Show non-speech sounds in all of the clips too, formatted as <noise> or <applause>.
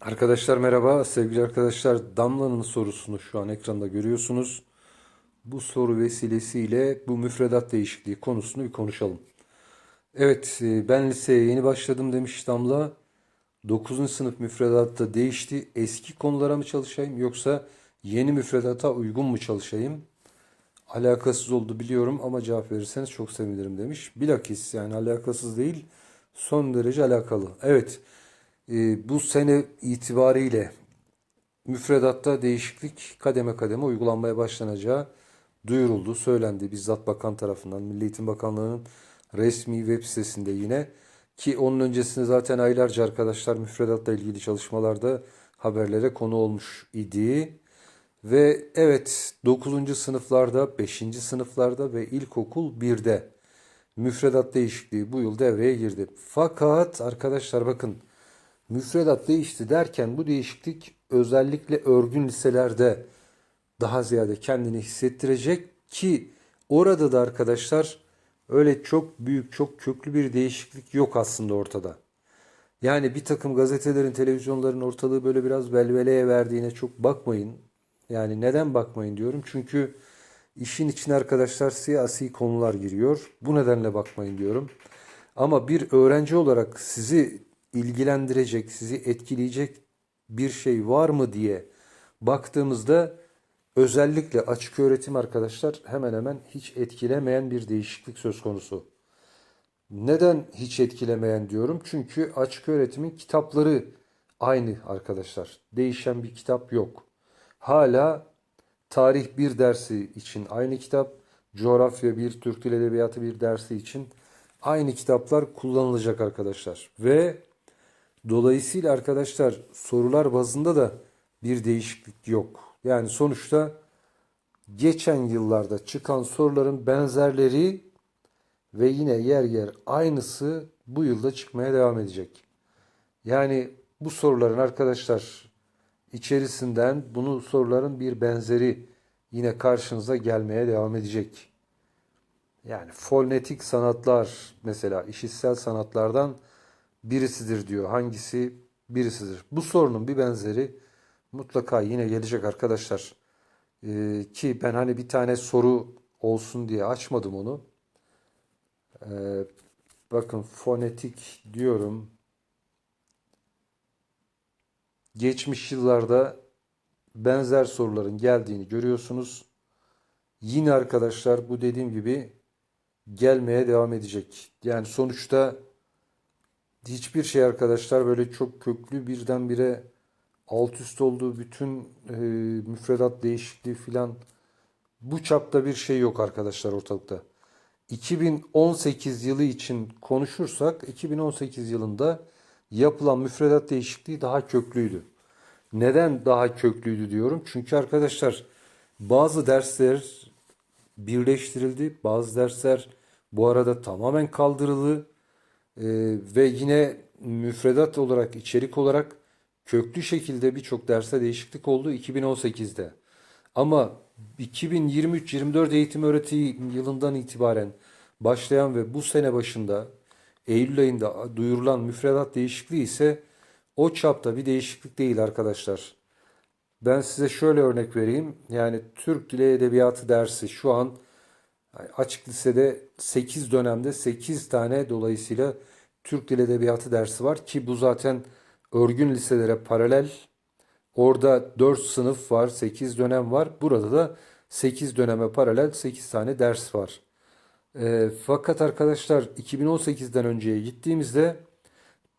Arkadaşlar merhaba. Sevgili arkadaşlar Damla'nın sorusunu şu an ekranda görüyorsunuz. Bu soru vesilesiyle bu müfredat değişikliği konusunu bir konuşalım. Evet e, ben liseye yeni başladım demiş Damla. 9. sınıf müfredatta değişti. Eski konulara mı çalışayım yoksa yeni müfredata uygun mu çalışayım? Alakasız oldu biliyorum ama cevap verirseniz çok sevinirim demiş. Bilakis yani alakasız değil son derece alakalı. Evet e, bu sene itibariyle müfredatta değişiklik kademe kademe uygulanmaya başlanacağı duyuruldu, söylendi bizzat bakan tarafından. Milli Eğitim Bakanlığı'nın resmi web sitesinde yine ki onun öncesinde zaten aylarca arkadaşlar müfredatla ilgili çalışmalarda haberlere konu olmuş idi. Ve evet 9. sınıflarda, 5. sınıflarda ve ilkokul 1'de müfredat değişikliği bu yıl devreye girdi. Fakat arkadaşlar bakın müfredat değişti derken bu değişiklik özellikle örgün liselerde daha ziyade kendini hissettirecek ki orada da arkadaşlar öyle çok büyük, çok köklü bir değişiklik yok aslında ortada. Yani bir takım gazetelerin, televizyonların ortalığı böyle biraz velveleye verdiğine çok bakmayın. Yani neden bakmayın diyorum. Çünkü işin içine arkadaşlar siyasi konular giriyor. Bu nedenle bakmayın diyorum. Ama bir öğrenci olarak sizi ilgilendirecek, sizi etkileyecek bir şey var mı diye baktığımızda özellikle açık öğretim arkadaşlar hemen hemen hiç etkilemeyen bir değişiklik söz konusu. Neden hiç etkilemeyen diyorum? Çünkü açık öğretimin kitapları aynı arkadaşlar. Değişen bir kitap yok. Hala tarih bir dersi için aynı kitap, coğrafya bir, Türk Dil Edebiyatı bir dersi için aynı kitaplar kullanılacak arkadaşlar. Ve dolayısıyla arkadaşlar sorular bazında da bir değişiklik yok. Yani sonuçta geçen yıllarda çıkan soruların benzerleri ve yine yer yer aynısı bu yılda çıkmaya devam edecek. Yani bu soruların arkadaşlar içerisinden bunu soruların bir benzeri yine karşınıza gelmeye devam edecek. Yani fonetik sanatlar mesela işitsel sanatlardan birisidir diyor. Hangisi birisidir? Bu sorunun bir benzeri mutlaka yine gelecek arkadaşlar. Ee, ki ben hani bir tane soru olsun diye açmadım onu. Ee, bakın fonetik diyorum. Geçmiş yıllarda benzer soruların geldiğini görüyorsunuz. Yine arkadaşlar bu dediğim gibi gelmeye devam edecek. Yani sonuçta hiçbir şey arkadaşlar böyle çok köklü birdenbire alt üst olduğu bütün e, müfredat değişikliği filan bu çapta bir şey yok arkadaşlar ortalıkta. 2018 yılı için konuşursak 2018 yılında yapılan müfredat değişikliği daha köklüydü. Neden daha köklüydü diyorum? Çünkü arkadaşlar bazı dersler birleştirildi. Bazı dersler bu arada tamamen kaldırıldı. Ee, ve yine müfredat olarak, içerik olarak köklü şekilde birçok derste değişiklik oldu 2018'de. Ama 2023-24 eğitim öğretim yılından itibaren başlayan ve bu sene başında Eylül ayında duyurulan müfredat değişikliği ise o çapta bir değişiklik değil arkadaşlar. Ben size şöyle örnek vereyim. Yani Türk Dili Edebiyatı dersi şu an açık lisede 8 dönemde 8 tane dolayısıyla Türk Dili Edebiyatı dersi var ki bu zaten örgün liselere paralel. Orada 4 sınıf var, 8 dönem var. Burada da 8 döneme paralel 8 tane ders var. E, fakat arkadaşlar 2018'den önceye gittiğimizde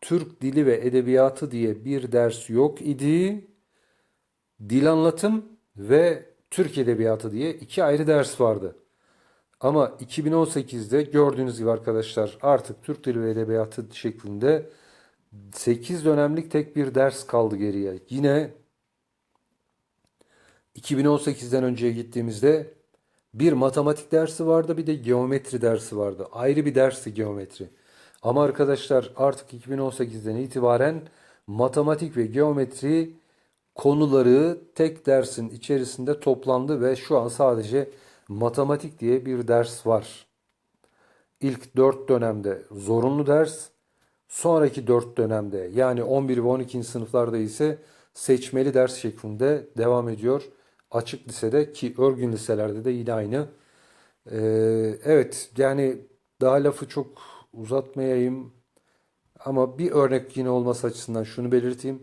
Türk Dili ve Edebiyatı diye bir ders yok idi. Dil anlatım ve Türk Edebiyatı diye iki ayrı ders vardı. Ama 2018'de gördüğünüz gibi arkadaşlar artık Türk Dili ve Edebiyatı şeklinde 8 dönemlik tek bir ders kaldı geriye. Yine 2018'den önceye gittiğimizde bir matematik dersi vardı bir de geometri dersi vardı. Ayrı bir dersti geometri. Ama arkadaşlar artık 2018'den itibaren matematik ve geometri konuları tek dersin içerisinde toplandı ve şu an sadece matematik diye bir ders var. İlk 4 dönemde zorunlu ders, Sonraki 4 dönemde yani 11 ve 12. sınıflarda ise seçmeli ders şeklinde devam ediyor. Açık lisede ki örgün liselerde de yine aynı. Ee, evet yani daha lafı çok uzatmayayım ama bir örnek yine olması açısından şunu belirteyim.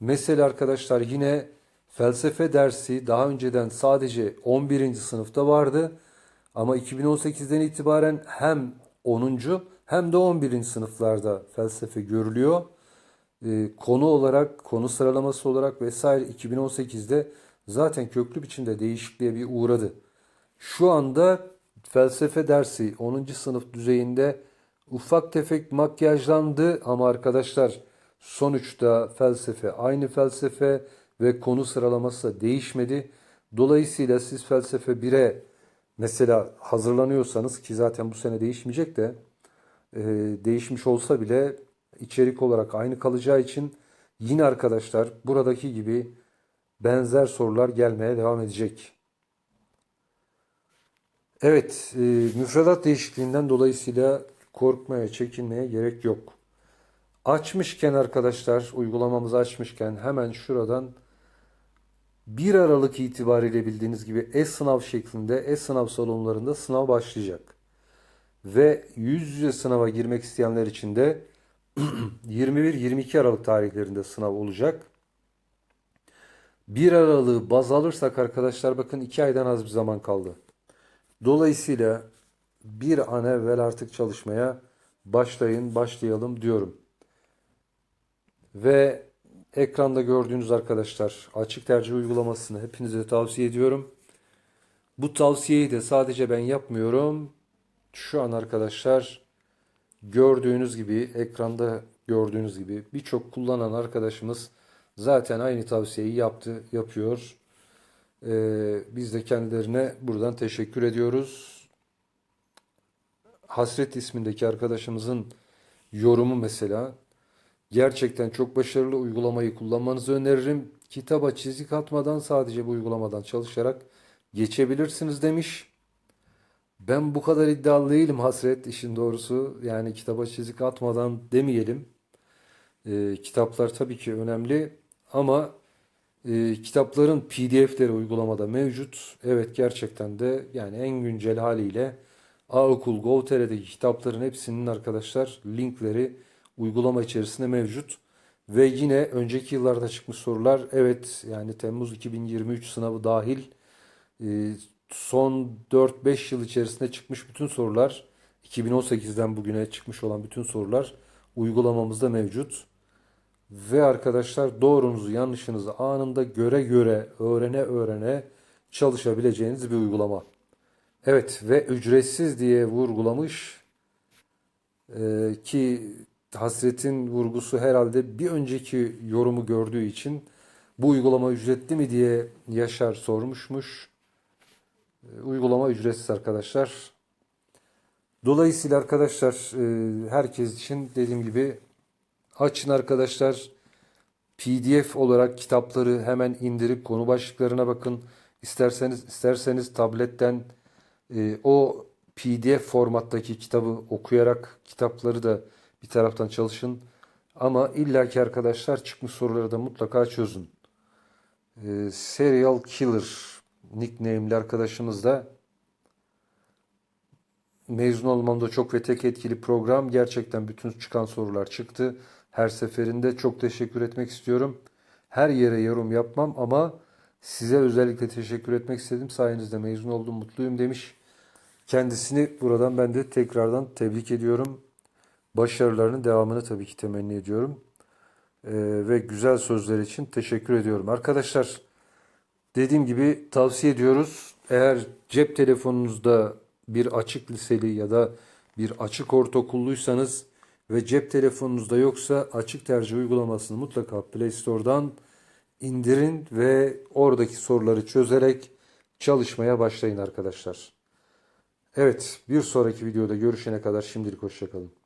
Mesela arkadaşlar yine felsefe dersi daha önceden sadece 11. sınıfta vardı. Ama 2018'den itibaren hem 10. hem de 11. sınıflarda felsefe görülüyor. Ee, konu olarak, konu sıralaması olarak vesaire 2018'de zaten köklü biçimde değişikliğe bir uğradı. Şu anda felsefe dersi 10. sınıf düzeyinde ufak tefek makyajlandı ama arkadaşlar sonuçta felsefe aynı felsefe ve konu sıralaması da değişmedi. Dolayısıyla siz felsefe 1'e mesela hazırlanıyorsanız ki zaten bu sene değişmeyecek de e, değişmiş olsa bile içerik olarak aynı kalacağı için yine arkadaşlar buradaki gibi benzer sorular gelmeye devam edecek. Evet, e, müfredat değişikliğinden dolayısıyla korkmaya, çekinmeye gerek yok. Açmışken arkadaşlar, uygulamamızı açmışken hemen şuradan 1 Aralık itibariyle bildiğiniz gibi e-sınav şeklinde e-sınav salonlarında sınav başlayacak. Ve yüz yüze sınava girmek isteyenler için de <clears throat> 21-22 Aralık tarihlerinde sınav olacak. 1 Aralık'ı baz alırsak arkadaşlar bakın 2 aydan az bir zaman kaldı. Dolayısıyla bir an evvel artık çalışmaya başlayın, başlayalım diyorum. Ve ekranda gördüğünüz arkadaşlar açık tercih uygulamasını hepinize tavsiye ediyorum. Bu tavsiyeyi de sadece ben yapmıyorum. Şu an arkadaşlar gördüğünüz gibi ekranda gördüğünüz gibi birçok kullanan arkadaşımız zaten aynı tavsiyeyi yaptı, yapıyor. Ee, biz de kendilerine buradan teşekkür ediyoruz. Hasret ismindeki arkadaşımızın yorumu mesela gerçekten çok başarılı uygulamayı kullanmanızı öneririm. Kitaba çizik atmadan sadece bu uygulamadan çalışarak geçebilirsiniz demiş. Ben bu kadar iddialı değilim Hasret işin doğrusu. Yani kitaba çizik atmadan demeyelim. Ee, kitaplar tabii ki önemli ama e, kitapların PDF'leri uygulamada mevcut. Evet gerçekten de yani en güncel haliyle Aokul Gov.tr'deki kitapların hepsinin arkadaşlar linkleri uygulama içerisinde mevcut. Ve yine önceki yıllarda çıkmış sorular evet yani Temmuz 2023 sınavı dahil e, son 4-5 yıl içerisinde çıkmış bütün sorular 2018'den bugüne çıkmış olan bütün sorular uygulamamızda mevcut. Ve arkadaşlar doğrunuzu yanlışınızı anında göre göre öğrene öğrene çalışabileceğiniz bir uygulama. Evet ve ücretsiz diye vurgulamış ee, ki Hasret'in vurgusu herhalde bir önceki yorumu gördüğü için bu uygulama ücretli mi diye Yaşar sormuşmuş. Ee, uygulama ücretsiz arkadaşlar. Dolayısıyla arkadaşlar e, herkes için dediğim gibi açın arkadaşlar. PDF olarak kitapları hemen indirip konu başlıklarına bakın. İsterseniz isterseniz tabletten e, o PDF formattaki kitabı okuyarak kitapları da bir taraftan çalışın. Ama illaki arkadaşlar çıkmış soruları da mutlaka çözün. E, Serial Killer nickname'li arkadaşımız da mezun olmamda çok ve tek etkili program. Gerçekten bütün çıkan sorular çıktı. Her seferinde çok teşekkür etmek istiyorum. Her yere yorum yapmam ama size özellikle teşekkür etmek istedim. Sayenizde mezun oldum, mutluyum demiş. Kendisini buradan ben de tekrardan tebrik ediyorum. Başarılarının devamını tabii ki temenni ediyorum. Ee, ve güzel sözler için teşekkür ediyorum. Arkadaşlar dediğim gibi tavsiye ediyoruz. Eğer cep telefonunuzda bir açık liseli ya da bir açık ortaokulluysanız ve cep telefonunuzda yoksa açık tercih uygulamasını mutlaka Play Store'dan indirin ve oradaki soruları çözerek çalışmaya başlayın arkadaşlar. Evet, bir sonraki videoda görüşene kadar şimdilik hoşçakalın.